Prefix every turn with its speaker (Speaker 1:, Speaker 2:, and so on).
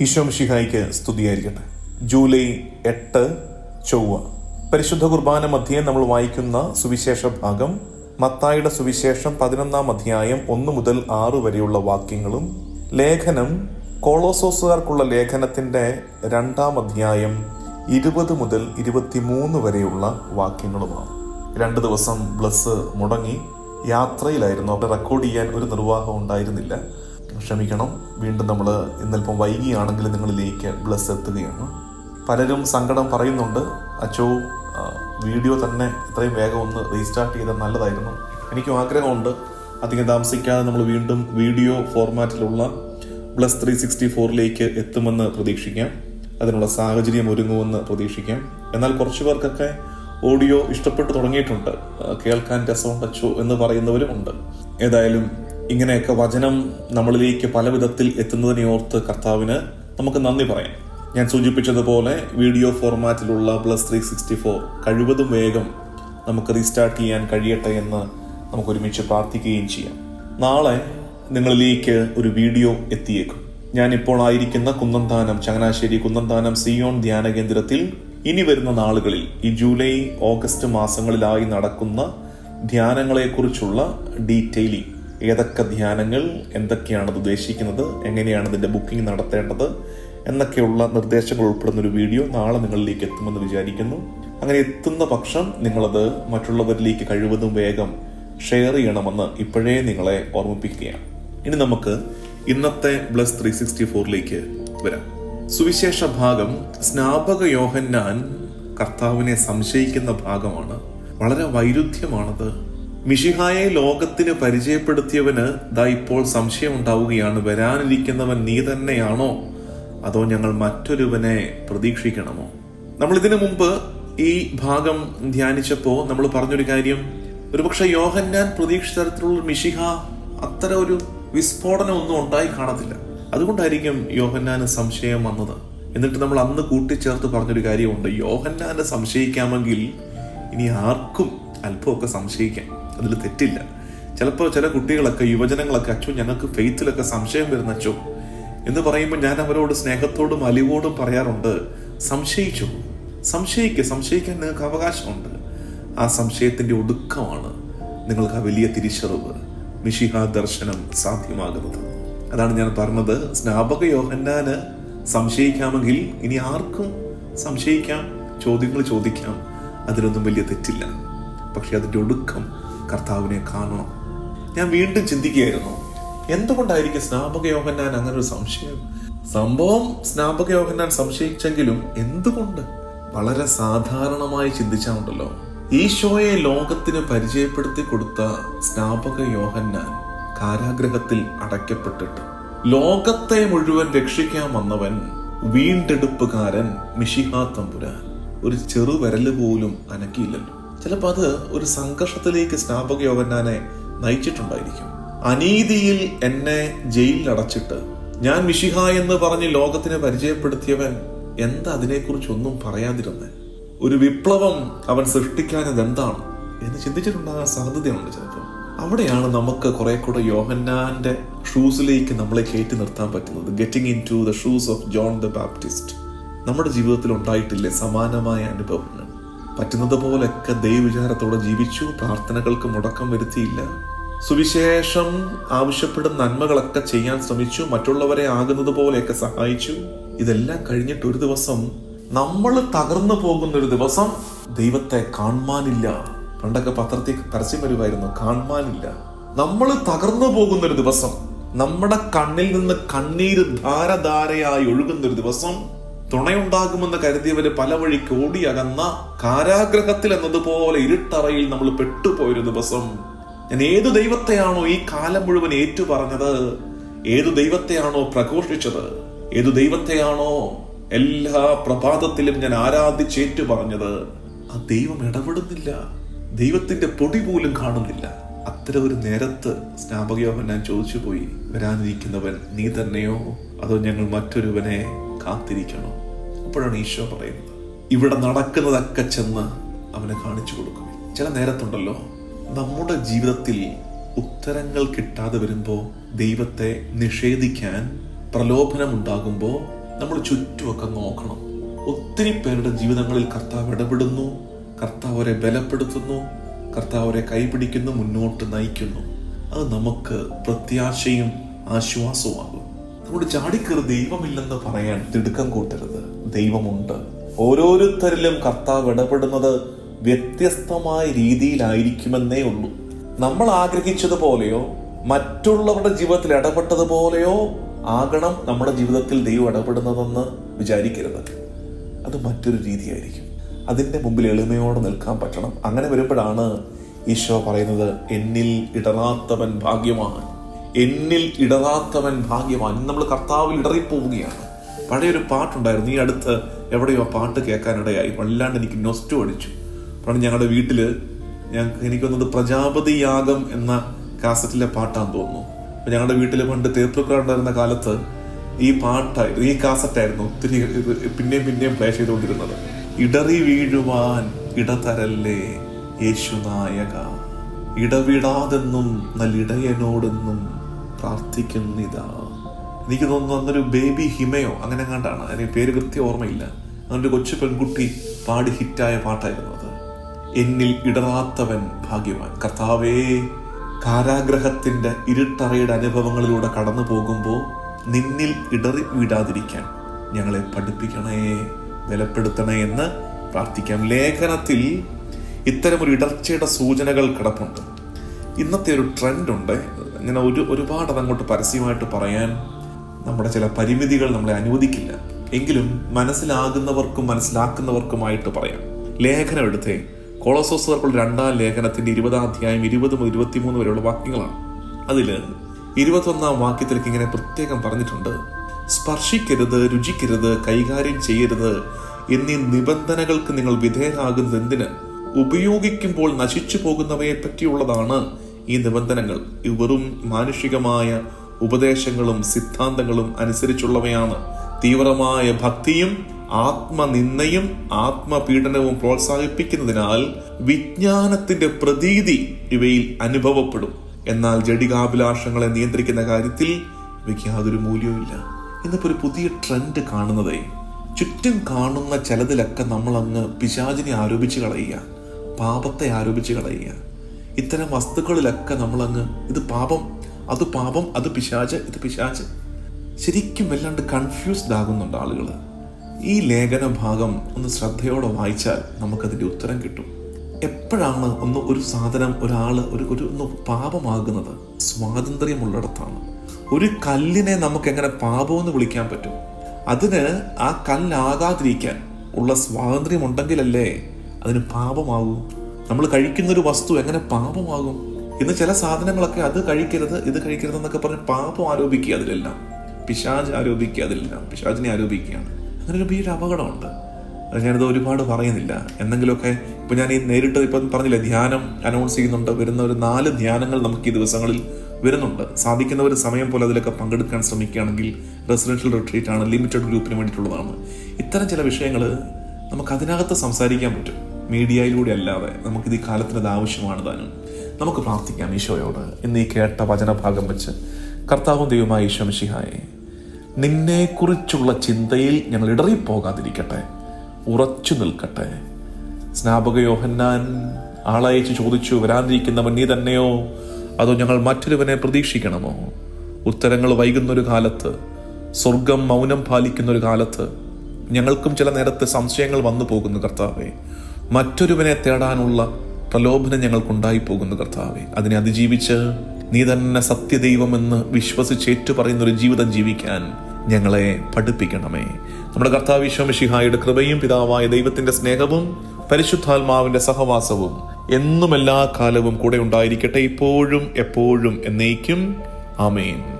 Speaker 1: ഈശോ മിശിഹായിക്ക് സ്തുതിയായിരിക്കട്ടെ. ജൂലൈ എട്ട് ചൊവ്വ. പരിശുദ്ധ കുർബാന മധ്യേ നമ്മൾ വായിക്കുന്ന സുവിശേഷ ഭാഗം മത്തായുടെ സുവിശേഷം പതിനൊന്നാം അധ്യായം ഒന്ന് മുതൽ ആറ് വരെയുള്ള വാക്യങ്ങളും ലേഖനം കോളോസോസുകാർക്കുള്ള ലേഖനത്തിന്റെ രണ്ടാം അധ്യായം ഇരുപത് മുതൽ ഇരുപത്തിമൂന്ന് വരെയുള്ള വാക്യങ്ങളുമാണ്. രണ്ട് ദിവസം ബ്ലസ് മുടങ്ങി യാത്രയിലായിരുന്നു. അവിടെ റെക്കോർഡ് ചെയ്യാൻ ഒരു നിർവാഹം ഉണ്ടായിരുന്നില്ല. ക്ഷമിക്കണം. വീണ്ടും നമ്മൾ ഇന്നൽപ്പം വൈകിയാണെങ്കിൽ നിങ്ങളിലേക്ക് ബ്ലസ് എത്തുകയാണ്. പലരും സങ്കടം പറയുന്നുണ്ട് അച്ചോ വീഡിയോ തന്നെ ഇത്രയും വേഗം ഒന്ന് റീസ്റ്റാർട്ട് ചെയ്താൽ നല്ലതായിരുന്നു. എനിക്കും ആഗ്രഹമുണ്ട് അധികം താമസിക്കാതെ നമ്മൾ വീണ്ടും വീഡിയോ ഫോർമാറ്റിലുള്ള പ്ലസ് ത്രീ സിക്സ്റ്റി ഫോറിലേക്ക് എത്തുമെന്ന് പ്രതീക്ഷിക്കാം. അതിനുള്ള സാഹചര്യം ഒരുങ്ങുമെന്ന് പ്രതീക്ഷിക്കാം. എന്നാൽ കുറച്ചു പേർക്കൊക്കെ ഓഡിയോ ഇഷ്ടപ്പെട്ടു തുടങ്ങിയിട്ടുണ്ട്. കേൾക്കാൻ രസം അച്ചോ എന്ന് പറയുന്നവരുമുണ്ട് ഏതായാലും ഇങ്ങനെയൊക്കെ വചനം നമ്മളിലേക്ക് പല വിധത്തിൽ എത്തുന്നതിനെ ഓർത്ത് കർത്താവിന് നമുക്ക് നന്ദി പറയാം. ഞാൻ സൂചിപ്പിച്ചതുപോലെ വീഡിയോ ഫോർമാറ്റിലുള്ള പ്ലസ് ത്രീ സിക്സ്റ്റി ഫോർ കഴിവതും വേഗം നമുക്ക് റീസ്റ്റാർട്ട് ചെയ്യാൻ കഴിയട്ടെ എന്ന് നമുക്ക് ഒരുമിച്ച് പ്രാർത്ഥിക്കുകയും ചെയ്യാം. നാളെ നിങ്ങളിലേക്ക് ഒരു വീഡിയോ എത്തിയേക്കും. ഞാൻ ഇപ്പോൾ ആയിരിക്കുന്ന കുന്നന്താനം ചങ്ങനാശ്ശേരി കുന്നന്താനം സിയോൺ ധ്യാന കേന്ദ്രത്തിൽ ഇനി വരുന്ന നാളുകളിൽ ഈ ജൂലൈ ഓഗസ്റ്റ് മാസങ്ങളിലായി നടക്കുന്ന ധ്യാനങ്ങളെക്കുറിച്ചുള്ള ഡീറ്റെയിലിംഗ് ഏതൊക്കെ ധ്യാനങ്ങൾ എന്തൊക്കെയാണ് അത് ഉദ്ദേശിക്കുന്നത് എങ്ങനെയാണ് ഇതിന്റെ ബുക്കിംഗ് നടത്തേണ്ടത് എന്നൊക്കെയുള്ള നിർദ്ദേശങ്ങൾ ഉൾപ്പെടുന്ന ഒരു വീഡിയോ നാളെ നിങ്ങളിലേക്ക് എത്തുമെന്ന് വിചാരിക്കുന്നു. അങ്ങനെ എത്തുന്ന പക്ഷം നിങ്ങളത് മറ്റുള്ളവരിലേക്ക് കഴിവതും വേഗം ഷെയർ ചെയ്യണമെന്ന് ഇപ്പോഴേ നിങ്ങളെ ഓർമ്മിപ്പിക്കുകയാണ്. ഇനി നമുക്ക് ഇന്നത്തെ ബ്ലസ് ത്രീ സിക്സ്റ്റി ഫോറിലേക്ക് വരാം. സുവിശേഷ ഭാഗം സ്നാപക യോഹന്നാൻ കർത്താവിനെ സംശയിക്കുന്ന ഭാഗമാണ്. വളരെ വൈരുദ്ധ്യമാണത് മിഷിഹായെ ലോകത്തിന് പരിചയപ്പെടുത്തിയവന് ദാ ഇപ്പോൾ സംശയം ഉണ്ടാവുകയാണ് വരാനിരിക്കുന്നവൻ നീ തന്നെയാണോ? അതോ ഞങ്ങൾ മറ്റൊരുവനെ പ്രതീക്ഷിക്കണമോ? നമ്മൾ ഇതിനു മുമ്പ് ഈ ഭാഗം ധ്യാനിച്ചപ്പോ നമ്മൾ പറഞ്ഞൊരു കാര്യം. ഒരുപക്ഷെ യോഹന്നാൻ പ്രതീക്ഷിച്ച തരത്തിലുള്ള മിഷിഹ അത്ര ഒരു വിസ്ഫോടനം ഒന്നും ഉണ്ടായി കാണത്തില്ല. അതുകൊണ്ടായിരിക്കും യോഹന്നാന് സംശയം വന്നത്. എന്നിട്ട് നമ്മൾ അന്ന് കൂട്ടിച്ചേർത്ത് പറഞ്ഞൊരു കാര്യമുണ്ട്. യോഹന്നാനെ സംശയിക്കാമെങ്കിൽ ഇനി ആർക്കും അല്പമൊക്കെ സംശയിക്കാം. അതിൽ തെറ്റില്ല. ചിലപ്പോൾ ചില കുട്ടികളൊക്കെ യുവജനങ്ങളൊക്കെ അച്ഛൻ ഞങ്ങൾക്ക് ഫെയ്ത്തിലൊക്കെ സംശയം വരുന്ന അച്ഛോ എന്ന് പറയുമ്പോൾ ഞാൻ അവരോട് സ്നേഹത്തോടും അലിവോടും പറയാറുണ്ട് സംശയിച്ചു? സംശയിക്കുക സംശയിക്കാൻ നിങ്ങൾക്ക് അവകാശമുണ്ട്. ആ സംശയത്തിന്റെ ഒടുക്കമാണ് നിങ്ങൾക്ക് ആ വലിയ തിരിച്ചറിവ് മിഷിഹ ദർശനം സാധ്യമാകുന്നത്. അതാണ് ഞാൻ പറഞ്ഞത്. സ്നാപക യോഹന്നാന് സംശയിക്കാമെങ്കിൽ ഇനി ആർക്കും സംശയിക്കാം ചോദ്യങ്ങൾ ചോദിക്കാം. അതിലൊന്നും വലിയ തെറ്റില്ല. പക്ഷെ അതിന്റെ ഒടുക്കം കർത്താവിനെ കാണണം. ഞാൻ വീണ്ടും ചിന്തിക്കുകയായിരുന്നു എന്തുകൊണ്ടായിരിക്കും സ്നാപക യോഹന്നാൻ അങ്ങനെ ഒരു സംശയം? സംഭവം സ്നാപക യോഹന്നാൻ സംശയിച്ചെങ്കിലും എന്തുകൊണ്ട്? വളരെ സാധാരണമായി ചിന്തിച്ചാണ്ടല്ലോ ഈശോയെ ലോകത്തിന് പരിചയപ്പെടുത്തി കൊടുത്ത സ്നാപക യോഹന്നാൻ കാരാഗ്രഹത്തിൽ അടയ്ക്കപ്പെട്ടിട്ട് ലോകത്തെ മുഴുവൻ രക്ഷിക്കാൻ വന്നവൻ വീണ്ടെടുപ്പുകാരൻ മിഷിഹാ തമ്പുരാൻ. ഒരു ചെറുവിരൽ പോലും അനക്കിയില്ലല്ലോ. ചിലപ്പോ അത് ഒരു സംഘർഷത്തിലേക്ക് സ്നാപക യോഹന്നാനെ നയിച്ചിട്ടുണ്ടായിരിക്കും. അനീതിയിൽ എന്നെ ജയിലിൽ അടച്ചിട്ട് ഞാൻ മിഷിഹ എന്ന് പറഞ്ഞ് ലോകത്തിന് പരിചയപ്പെടുത്തിയവൻ എന്താ അതിനെക്കുറിച്ചൊന്നും പറയാതിരുന്നേ? ഒരു വിപ്ലവം അവൻ സൃഷ്ടിക്കാനത് എന്താണ്? എന്ന് ചിന്തിച്ചിട്ടുണ്ടാകാൻ സാധ്യതയുണ്ട് ചിലപ്പോൾ അവിടെയാണ് നമുക്ക് കുറെ കൂടെ യോഹന്നാന്റെ ഷൂസിലേക്ക് നമ്മളെ കയറ്റി നിർത്താൻ പറ്റുന്നത്. Getting into the shoes of John the Baptist നമ്മുടെ ജീവിതത്തിൽ ഉണ്ടായിട്ടില്ലേ സമാനമായ അനുഭവങ്ങൾ? പറ്റുന്നത് പോലെയൊക്കെ ദൈവവിചാരത്തോടെ ജീവിച്ചു പ്രാർത്ഥനകൾക്ക് മുടക്കം വരുത്തിയില്ല. സുവിശേഷം ആവശ്യപ്പെടുന്ന നന്മകളൊക്കെ ചെയ്യാൻ ശ്രമിച്ചു മറ്റുള്ളവരെ ആകുന്നത് പോലെയൊക്കെ സഹായിച്ചു. ഇതെല്ലാം കഴിഞ്ഞിട്ട് ഒരു ദിവസം നമ്മൾ തകർന്നു പോകുന്ന ഒരു ദിവസം ദൈവത്തെ കാണാനില്ല പണ്ടൊക്കെ പത്രത്തിൽ പരസ്യം വരുമായിരുന്നു കാണാനില്ല നമ്മൾ തകർന്നു പോകുന്ന ഒരു ദിവസം നമ്മുടെ കണ്ണിൽ നിന്ന് കണ്ണീര് ധാരധാരയായി ഒഴുകുന്ന ഒരു ദിവസം തുണയുണ്ടാകുമെന്ന് കരുതിയവര് പല വഴിക്ക് ഓടിയകന്ന കാരാഗ്രഹത്തിൽ എന്നതുപോലെ ഇരുട്ടറയിൽ നമ്മൾ പെട്ടുപോയൊരു ദിവസം. ഞാൻ ഏതു ദൈവത്തെയാണോ ഈ കാലം മുഴുവൻ ഏറ്റു പറഞ്ഞത് ഏതു ദൈവത്തെയാണോ പ്രഘോഷിച്ചത്? ഏതു ദൈവത്തെയാണോ എല്ലാ പ്രഭാതത്തിലും ഞാൻ ആരാധിച്ചേറ്റു പറഞ്ഞത് ആ ദൈവം ഇടപെടുന്നില്ല. ദൈവത്തിന്റെ പൊടി പോലും കാണുന്നില്ല. അത്തരം ഒരു നേരത്ത് സ്നാപകയോഹൻ ഞാൻ ചോദിച്ചു പോയി വരാനിരിക്കുന്നവൻ നീ തന്നെയോ? അതോ ഞങ്ങൾ മറ്റൊരുവനെ? കാത്തിരിക്കണോ? അപ്പോഴാണ് ഈശോ പറയുന്നത്. ഇവിടെ നടക്കുന്നതൊക്കെ ചെന്ന് അവനെ കാണിച്ചു കൊടുക്കും. ചില നേരത്തുണ്ടല്ലോ നമ്മുടെ ജീവിതത്തിൽ ഉത്തരങ്ങൾ കിട്ടാതെ വരുമ്പോൾ ദൈവത്തെ നിഷേധിക്കാൻ പ്രലോഭനം ഉണ്ടാകുമ്പോൾ നമ്മൾ ചുറ്റുമൊക്കെ നോക്കണം. ഒത്തിരി പേരുടെ ജീവിതങ്ങളിൽ കർത്താവ് ഇടപെടുന്നു കർത്താവ് അവരെ ബലപ്പെടുത്തുന്നു കർത്താവ് അവരെ കൈപിടിക്കുന്നു മുന്നോട്ട് നയിക്കുന്നു. അത് നമുക്ക് പ്രത്യാശയും ആശ്വാസവുമാകും. നമ്മുടെ ചാടിക്കറി ദൈവമില്ലെന്ന് പറയാൻ തിടുക്കം കൂട്ടരുത്. ദൈവമുണ്ട്. ഓരോരുത്തരിലും കർത്താവ് ഇടപെടുന്നത് വ്യത്യസ്തമായ രീതിയിലായിരിക്കുമെന്നേ ഉള്ളൂ. നമ്മൾ ആഗ്രഹിച്ചതുപോലെയോ മറ്റുള്ളവരുടെ ജീവിതത്തിൽ ഇടപെട്ടതുപോലെയോ ആകണം നമ്മുടെ ജീവിതത്തിൽ ദൈവം ഇടപെടുന്നതെന്ന് വിചാരിക്കരുത്. അത് മറ്റൊരു രീതിയായിരിക്കും. അതിന്റെ മുമ്പിൽ എളിമയോടെ നിൽക്കാൻ പറ്റണം. അങ്ങനെ വരുമ്പോഴാണ് ഈശോ പറയുന്നത് എന്നിൽ ഇടറാത്തവൻ ഭാഗ്യവാൻ. എന്നിൽ ഇടറാത്തവൻ ഭാഗ്യവാൻ. നമ്മൾ കർത്താവിൽ ഇടറിപ്പോവുകയാണ്. പഴയൊരു പാട്ടുണ്ടായിരുന്നു. ഈ അടുത്ത് എവിടെയോ ആ പാട്ട് കേൾക്കാനിടയായി. വല്ലാണ്ട് എനിക്ക് നൊസ്റ്റു അടിച്ചു. പണ്ട് ഞങ്ങളുടെ വീട്ടിൽ ഞങ്ങൾക്ക് എനിക്ക് വന്നത് പ്രജാപതി യാഗം എന്ന കാസറ്റിലെ പാട്ടാന്ന് തോന്നുന്നു. അപ്പൊ ഞങ്ങളുടെ വീട്ടിൽ പണ്ട് തീർപ്പുക്കാരുണ്ടായിരുന്ന കാലത്ത് ഈ പാട്ടായിരുന്നു ഈ കാസറ്റായിരുന്നു ഒത്തിരി പിന്നെയും പിന്നെയും പ്ലേ ചെയ്തുകൊണ്ടിരുന്നത്. ഇടറി വീഴുവാൻ ഇടതരല്ലേ യേശുനായക ഇടവിടാതെന്നും നല്ലിടയനോടെന്നും പ്രാർത്ഥിക്കുന്നിതാ. എനിക്ക് തോന്നുന്നു അന്നൊരു ബേബി ഹിമയോ അങ്ങനെ കണ്ടാണ് അതിന് പേര് കൃത്യം ഓർമ്മയില്ല. അതൊരു കൊച്ചു പെൺകുട്ടി പാടി ഹിറ്റായ പാട്ടായിരുന്നു അത്. എന്നിൽ ഇടറാത്തവൻ ഭാഗ്യവാൻ. കർത്താവേ കാരാഗ്രഹത്തിന്റെ ഇരുട്ടറയുടെ അനുഭവങ്ങളിലൂടെ കടന്നു പോകുമ്പോൾ നിന്നിൽ ഇടറി വിടാതിരിക്കാൻ ഞങ്ങളെ പഠിപ്പിക്കണേ ബലപ്പെടുത്തണേ എന്ന് പ്രാർത്ഥിക്കാം. ലേഖനത്തിൽ ഇത്തരമൊരു ഇടർച്ചയുടെ സൂചനകൾ കിടപ്പുണ്ട്. ഇന്നത്തെ ഒരു ട്രെൻഡ് ഉണ്ട്. ഇങ്ങനെ ഒരു ഒരുപാട് അതങ്ങോട്ട് പരസ്യമായിട്ട് പറയാൻ നമ്മുടെ ചില പരിമിതികൾ നമ്മളെ അനുവദിക്കില്ല. എങ്കിലും മനസ്സിലാകുന്നവർക്കും മനസ്സിലാക്കുന്നവർക്കുമായിട്ട് പറയാം. ലേഖനം എടുത്തേ. കൊളോസോസുകാർക്കുള്ള രണ്ടാം ലേഖനത്തിന്റെ ഇരുപതാം അധ്യായം ഇരുപത് മുതൽ ഇരുപത്തിമൂന്ന് വരെയുള്ള വാക്യങ്ങളാണ്. അതിൽ ഇരുപത്തൊന്നാം വാക്യത്തിലേക്ക് ഇങ്ങനെ പ്രത്യേകം പറഞ്ഞിട്ടുണ്ട്. സ്പർശിക്കരുത് രുചിക്കരുത് കൈകാര്യം ചെയ്യരുത്. എന്നീ നിബന്ധനകൾക്ക് നിങ്ങൾ വിധേയരാകുന്നത് എന്തിന് ഉപയോഗിക്കുമ്പോൾ നശിച്ചു പോകുന്നവയെ പറ്റിയുള്ളതാണ് ഈ നിബന്ധനകൾ വെറും മാനുഷികമായ ഉപദേശങ്ങളും സിദ്ധാന്തങ്ങളും അനുസരിച്ചുള്ളവയാണ്. തീവ്രമായ ഭക്തിയും ആത്മനിന്ദയും ആത്മപീഡനവും പ്രോത്സാഹിപ്പിക്കുന്നതിനാൽ വിജ്ഞാനത്തിന്റെ പ്രതീതി ഇവയിൽ അനുഭവപ്പെടും. എന്നാൽ ജഡികാഭിലാഷങ്ങളെ നിയന്ത്രിക്കുന്ന കാര്യത്തിൽ ഇവയ്ക്ക് യാതൊരു മൂല്യവുമില്ല. ഇന്നിപ്പോ ഒരു പുതിയ ട്രെൻഡ് കാണുന്നതേ. ചുറ്റും കാണുന്ന ചിലതിലൊക്കെ നമ്മൾ അങ്ങ് പിശാചിനെ ആരോപിച്ച് കളയുക പാപത്തെ ആരോപിച്ച് കളയുക. ഇത്തരം വസ്തുക്കളിലൊക്കെ നമ്മളങ്ങ് ഇത് പാപം അത് പാപം അത് പിശാച് ഇത് പിശാച്. ശരിക്കും വല്ലാണ്ട് കൺഫ്യൂസ്ഡ് ആകുന്നുണ്ട് ആളുകൾ ഈ ലേഖന ഭാഗം ഒന്ന് ശ്രദ്ധയോടെ വായിച്ചാൽ നമുക്കതിന്റെ ഉത്തരം കിട്ടും. എപ്പോഴാണ് ഒന്ന് ഒരു സാധനം ഒരാൾ ഒരു ഒരു ഒന്ന് പാപമാകുന്നത്? സ്വാതന്ത്ര്യമുള്ളിടത്താണ്. ഒരു കല്ലിനെ നമുക്ക് എങ്ങനെ പാപമെന്ന് വിളിക്കാൻ പറ്റും? അതിന് ആ കല്ലാകാതിരിക്കാൻ ഉള്ള സ്വാതന്ത്ര്യം ഉണ്ടെങ്കിലല്ലേ അതിന് പാപമാകൂ? നമ്മൾ കഴിക്കുന്നൊരു വസ്തു എങ്ങനെ പാപമാകും? ഇന്ന് ചില സാധനങ്ങളൊക്കെ അത് കഴിക്കരുത് ഇത് കഴിക്കരുത് എന്നൊക്കെ പറഞ്ഞ് പാപം ആരോപിക്കുക അതിലെല്ലാം. പിശാജ് ആരോപിക്കുക അതിലെല്ലാം. പിശാജിനെ ആരോപിക്കുകയാണ്. അങ്ങനെ ഒരു വലിയൊരു അപകടമുണ്ട്. അത് ഞാനിത് ഒരുപാട് പറയുന്നില്ല. എന്തെങ്കിലുമൊക്കെ ഇപ്പൊ ഞാൻ ഈ നേരിട്ട് ഇപ്പം പറഞ്ഞില്ല ധ്യാനം അനൗൺസ് ചെയ്യുന്നുണ്ട്. വരുന്ന ഒരു നാല് ധ്യാനങ്ങൾ നമുക്ക് ഈ ദിവസങ്ങളിൽ വരുന്നുണ്ട്. സാധിക്കുന്നവർ സമയം പോലെ അതിലൊക്കെ പങ്കെടുക്കാൻ ശ്രമിക്കുകയാണെങ്കിൽ റെസിഡൻഷ്യൽ റിട്രീറ്റ് ആണ് ലിമിറ്റഡ് ഗ്രൂപ്പിന് വേണ്ടിയിട്ടുള്ളതാണ്. ഇത്തരം ചില വിഷയങ്ങൾ നമുക്ക് അതിനകത്ത് സംസാരിക്കാൻ പറ്റും. മീഡിയയിലൂടെ അല്ലാതെ നമുക്കിത് ഈ കാലത്തിന് അത് ആവശ്യമാണ് താനും. നമുക്ക് പ്രാർത്ഥിക്കാം ഈശോയോട്. ഇന്ന് ഈ കേട്ട വചനഭാഗം വെച്ച് കർത്താവും ദൈവമായ ഈശോ മിഷിഹായെ നിന്നെക്കുറിച്ചുള്ള ചിന്തയിൽ ഞങ്ങൾ ഇടറിപ്പോകാതിരിക്കട്ടെ. ഉറച്ചു നിൽക്കട്ടെ. സ്നാപക യോഹന്നാൻ ആളയച്ച് ചോദിച്ചു വരാനിരിക്കുന്നവൻ നീ തന്നെയോ? അതോ ഞങ്ങൾ മറ്റൊരുവനെ പ്രതീക്ഷിക്കണമോ? ഉത്തരങ്ങൾ വൈകുന്നൊരു കാലത്ത് സ്വർഗം മൗനം പാലിക്കുന്നൊരു കാലത്ത് ഞങ്ങൾക്കും ചില നേരത്തെ സംശയങ്ങൾ വന്നു പോകുന്നു കർത്താവെ. മറ്റൊരുവനെ തേടാനുള്ള പ്രലോഭനം ഞങ്ങൾക്കുണ്ടായി പോകുന്നു കർത്താവെ. അതിനെ അതിജീവിച്ച് നീ തന്നെ സത്യദൈവമെന്ന് വിശ്വസിച്ച് ഏറ്റുപറയുന്ന ഒരു ജീവിതം ജീവിക്കാൻ ഞങ്ങളെ പഠിപ്പിക്കണമേ. നമ്മുടെ കർത്താവ് വിശ്വമിഷിഹായുടെ കൃപയും പിതാവായ ദൈവത്തിന്റെ സ്നേഹവും പരിശുദ്ധാത്മാവിന്റെ സഹവാസവും എന്നും എല്ലാ കാലവും കൂടെ ഉണ്ടായിരിക്കട്ടെ ഇപ്പോഴും എപ്പോഴും എന്നേക്കും. ആമേൻ.